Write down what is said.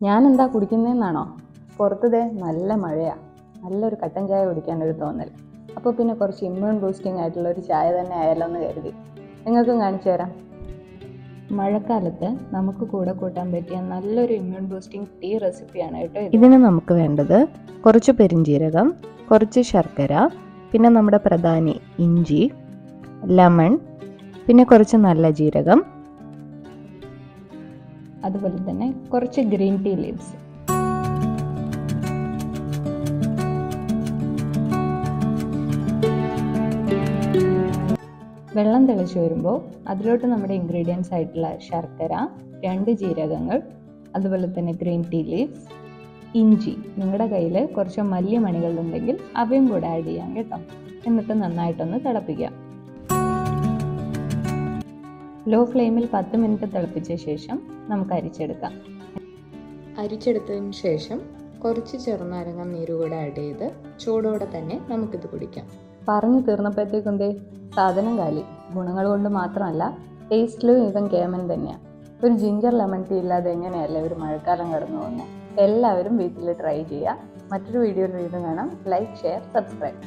ഞാൻ എന്താ കുടിക്കുന്നതെന്നാണോ പുറത്തതേ നല്ല മഴയാണ് നല്ലൊരു കട്ടൻ ചായ കുടിക്കാൻ ഒരു തോന്നൽ അപ്പോൾ പിന്നെ കുറച്ച് ഇമ്മ്യൂൺ ബൂസ്റ്റിംഗ് ആയിട്ടുള്ള ഒരു ചായ തന്നെ ആയാലോ എന്ന് കരുതി. നിങ്ങൾക്കും കാണിച്ചു തരാം. മഴക്കാലത്ത് നമുക്ക് കൂടെ കൂട്ടാൻ പറ്റിയ നല്ലൊരു ഇമ്മ്യൂൺ ബൂസ്റ്റിംഗ് ടീ റെസിപ്പിയാണ് കേട്ടോ ഇത്. ഇതിന് നമുക്ക് വേണ്ടത് കുറച്ച് പെരിഞ്ജീരകം കുറച്ച് ശർക്കര പിന്നെ നമ്മുടെ പ്രധാനി ഇഞ്ചി ലെമൺ പിന്നെ കുറച്ച് നല്ല ജീരകം അതുപോലെ തന്നെ കുറച്ച് ഗ്രീൻ ടീ ലീവ്സ്. വെള്ളം തിളച്ച് വരുമ്പോൾ അതിലോട്ട് നമ്മുടെ ഇൻഗ്രീഡിയൻസ് ആയിട്ടുള്ള ശർക്കര രണ്ട് ജീരകങ്ങൾ അതുപോലെ തന്നെ ഗ്രീൻ ടീ ലീവ്സ് ഇഞ്ചി. നിങ്ങളുടെ കയ്യിൽ കുറച്ച് മല്ലിമണികളുണ്ടെങ്കിൽ അവയും കൂടെ ആഡ് ചെയ്യാം കേട്ടോ. എന്നിട്ട് നന്നായിട്ടൊന്ന് തിളപ്പിക്കാം. ലോ ഫ്ലെയിമിൽ പത്ത് മിനിറ്റ് തിളപ്പിച്ച ശേഷം നമുക്ക് അരിച്ചെടുക്കാം. അരിച്ചെടുത്തതിന് ശേഷം കുറച്ച് ചെറുനാരങ്ങ നീര് കൂടെ ആഡ് ചെയ്ത് ചൂടോടെ തന്നെ നമുക്കിത് കുടിക്കാം. പറഞ്ഞു തീർന്നപ്പോഴത്തേക്കും ദേ സാധനം കാലി. ഗുണങ്ങൾ കൊണ്ട് മാത്രമല്ല ടേസ്റ്റിലും ഇവൻ കേമൻ തന്നെയാണ് ഒരു ജിഞ്ചർ ലെമൺ ടീ ഇല്ലാതെ എങ്ങനെയല്ല ഒരു മഴക്കാലം കടന്നു പോകുന്നത് എല്ലാവരും വീട്ടിൽ ട്രൈ ചെയ്യുക. മറ്റൊരു വീഡിയോയിൽ വീണ്ടും കാണാം. Like share subscribe